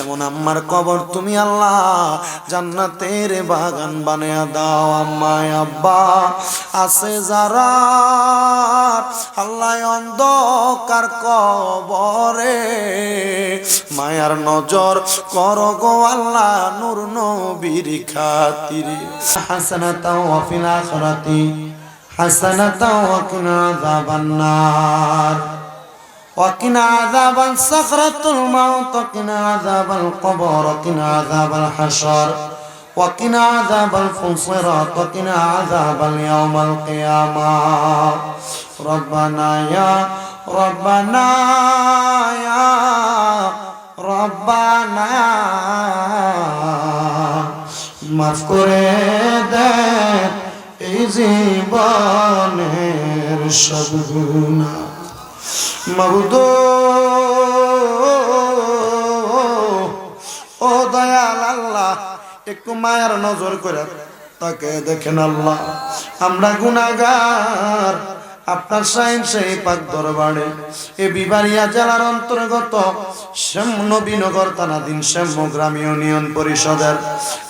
এমন আম্মার কবর তুমি আল্লাহ? জান্নাতের বাগান বানিয়ে দাও আম্মায় আব্বা। আছে যারা আল্লাহ অন্ধকার কবরে, মায়ার নজর কর গো আল্লাহ নূর নবীর খাতিরে। হাসানাতাও ওয়া ফিল আখিরাতি কিনা আযাবান নার وقنا عذاب سخرة الموت وقنا عذاب القبر وقنا عذاب الحشر وقنا عذاب الفصرات وقنا عذاب اليوم القيامة ربنا يا ربنا يا ربنا মাফ করে দেন এই জীবনের সব গুণা মবুদ ও দয়াল আল্লাহ, একটু মায়ার নজর করে তাকে দেখেন আল্লাহ। আমরা গুনাগার আপনার সাইন সেই পাক দরবারে। এ বিবারিয়া জেলার অন্তর্গত শ্যামনবীনগর থানাধীন শ্যাম গ্রামীয় ইউনিয়ন পরিষদের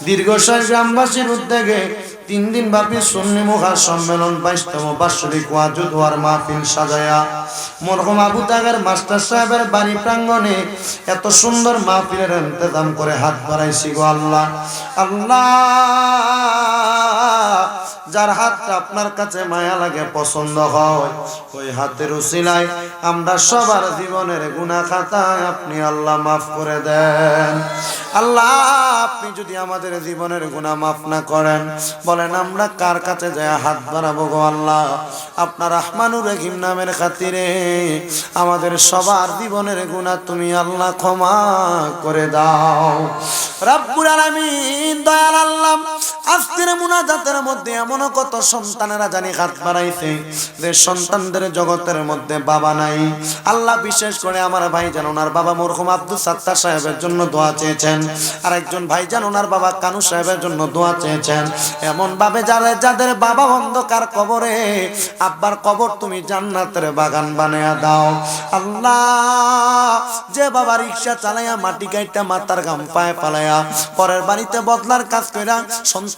দীর্ঘশ্বাস গ্রামবাসীর উদ্যোগে তিন দিন ব্যাপী সুন্নি মুখা সম্মেলন বাইশতম বাৎসরিক ওয়াজুদ ওয়ার মাহফিল সাজায়া মরহম আবু তাগের মাস্টার সাহেবের বাড়ি প্রাঙ্গণে এত সুন্দর মাহফিলের ইন্তজাম করে হাত বাড়াইছি গো আল্লাহ। আল্লাহ, যার হাতটা আপনার কাছে মায়া লাগে, পছন্দ হয়, ওই হাতের উসিলায় আমরা সবার জীবনের গুণা খাতায় আপনি আল্লাহ মাফ করে দেন। আল্লাহ, আপনি যদি আমাদের জীবনের গুণা মাফ না করেন, বলেন আমরা কার কাছে যায় হাত বাড়াবো গো আল্লাহ? আপনার রহমানুর রহিম নামের খাতিরে আমাদের সবার জীবনের গুণা তুমি আল্লাহ ক্ষমা করে দাও। রাব্বুল আলামিন, দয়াল আল্লাহ আজকের মুনাজাতের মধ্যে এমন কত সন্তানেরা জানি হাত বাড়াইছে যে সন্তানদের জগতের মধ্যে বাবা নাই। আল্লাহ বিশেষ করে আমার ভাই যেন ওনার বাবা মরহুম আব্দুল সাত্তার সাহেবের জন্য দোয়া চেয়েছেন আর একজন ভাই যেন ওনার বাবা কানু সাহেবের জন্য দোয়া চেয়েছেন। এমন ভাবে যারা যাদের বাবা অন্ধকার কবরে, আব্বার কবর তুমি জান্নাতের বাগান বানায়া দাও। আল্লাহ, যে বাবা রিক্সা চালাইয়া মাটি গাইটা মাতার গাম পায়ে পালাইয়া পরের বাড়িতে বদলার কাজ কইরা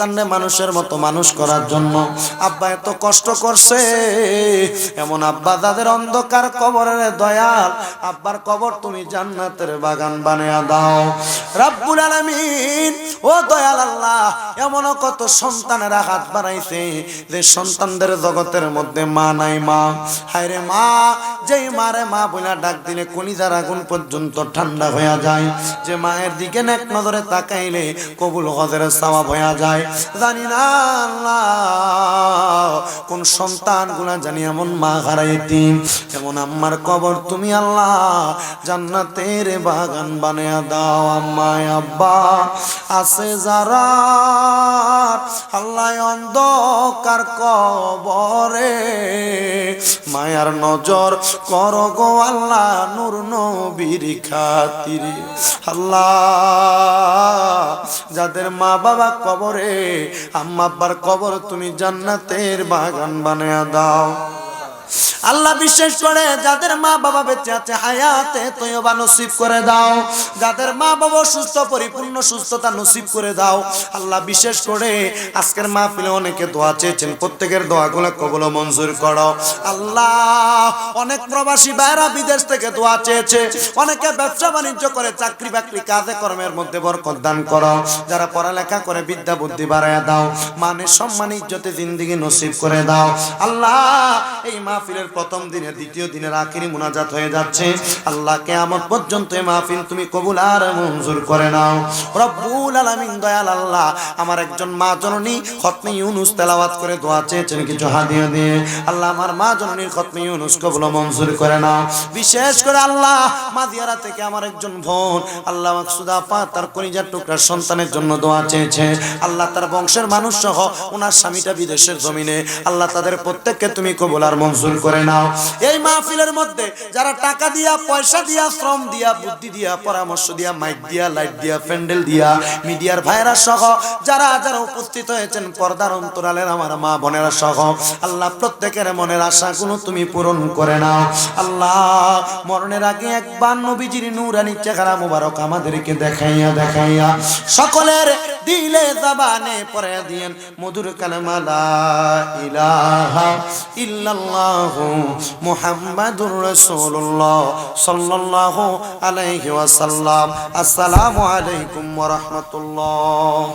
সন্তানরে মানুষের মতো মানুষ করার জন্য আব্বা এত কষ্ট করছে। এমন আব্বা তাদের অন্ধকার কবরের দয়াল, আব্বার কবর তুমি জান্নাতের বাগান বানিয়ে দাও। রাব্বুল আলামিন, ও দয়াল আল্লাহ এমন কত সন্তানেরা হাত বাড়াইছে যে সন্তানদের জগতের মধ্যে মা নাই মা। হায়রে মা, যেই মারে মা বইলা ডাক দিলে কলিজার আগুন পর্যন্ত ঠান্ডা হয়ে যায়। যে মায়ের দিকে এক নজরে তাকাইলে কবুল হজের সাওয়াব হয়ে যায়। জানি না কোন সন্তানগুলা জানি এমন মা হারাইতি এমন আম্মার কবর তুমি আল্লাহ জান্নাতের বাগান বানিয়ে দাও, আম্মায় আব্বা। আছে যারা আল্লাহ অন্ধকার কবরে মায়ার নজর কর গো আল্লাহ নূর নবীর খাতিরে। আল্লাহ যাদের মা বাবা কবরে আম্মা আব্বার কবর তুমি জান্নাতের বাগান বানিয়ে দাও। আল্লাহ বিশ্বাস করে যাদের মা বাবা বেঁচে আছে, হায়াতে তৈবা নসিব করে দাও। যাদের মা বাবা সুস্থ পরিপূর্ণ সুস্থতা নসিব করে দাও। আল্লাহ বিশেষ করে আজকের মা পিলে অনেকে দোয়া চেয়েছেন, প্রত্যেকের দোয়াগুলো কবল মঞ্জুর করো। আল্লাহ অনেক প্রবাসী বাইরা বিদেশ থেকে দোয়া চেয়েছে। অনেকে ব্যবসা বাণিজ্য করে, চাকরি বাকরি কাজে কর্মের মধ্যে বরকত দান করো। যারা পড়ালেখা করে বিদ্যা বুদ্ধি বাড়াইয়া দাও মানে সম্মান, ইজ্জতে জিন্দিগি নসিব করে দাও। আল্লাহ এই মাহফিলের প্রথম দিনে দ্বিতীয় দিনের আখিরি মুনাজাত হয়ে যাচ্ছে। আল্লাহ কেয়ামত পর্যন্ত এই মাহফিল তুমি কবুল আর মঞ্জুর করে নাও। রব্বুল আলামিন, দয়াল আল্লাহ, আমার একজন মা জননী খতমে ইউনুস তেলাওয়াত করে দোয়া চেয়েছেন, কিছু হাদিয়া দিয়ে। আল্লাহ আমার মা জননীর খতমে ইউনুস কবুল মঞ্জুর করে নাও। বিশেষ করে আল্লাহ মাদিয়ারা থেকে আমার একজন বোন, আল্লাহ মাকসুদা পা তার কলিজার টুকরার সন্তানের জন্য দোয়া চেয়েছে। আল্লাহ তার বংশের মানুষ সহ ওনার স্বামীটা বিদেশের জমিনে, আল্লাহ তাদের প্রত্যেককে তুমি কবুল আর মঞ্জুর মঞ্জুর করে নাও। এই মাহফিলের মধ্যে যারা টাকা দিয়া, পয়সা দিয়া, শ্রম দিয়া, বুদ্ধি দিয়া, পরামর্শ দিয়া, মাইক দিয়া, লাইট দিয়া, প্যান্ডেল দিয়া, মিডিয়ার ভাইরা সহ, যারা যারা উপস্থিত হয়েছেন, পর্দার অন্তরালের আমার মা বোনেরা সহ, আল্লাহ প্রত্যেকের মনের আশাগুলো তুমি পূরণ করে নাও। আল্লাহ, মরণের আগে একবার নবীজির নূরানি চেহারা মুবারক আমাদেরকে দেখাইয়া দেখাইয়া, সকলের দিলে জবানে পরে দিয়েন, মধুর কালেমা লা ইলাহা ইল্লাল্লাহু মুহাম্মাদুর রাসূলুল্লাহ সাল্লাল্লাহু আলাইহি ওয়াসাল্লাম। আসসালামু আলাইকুম রাহমাতুল্লাহ।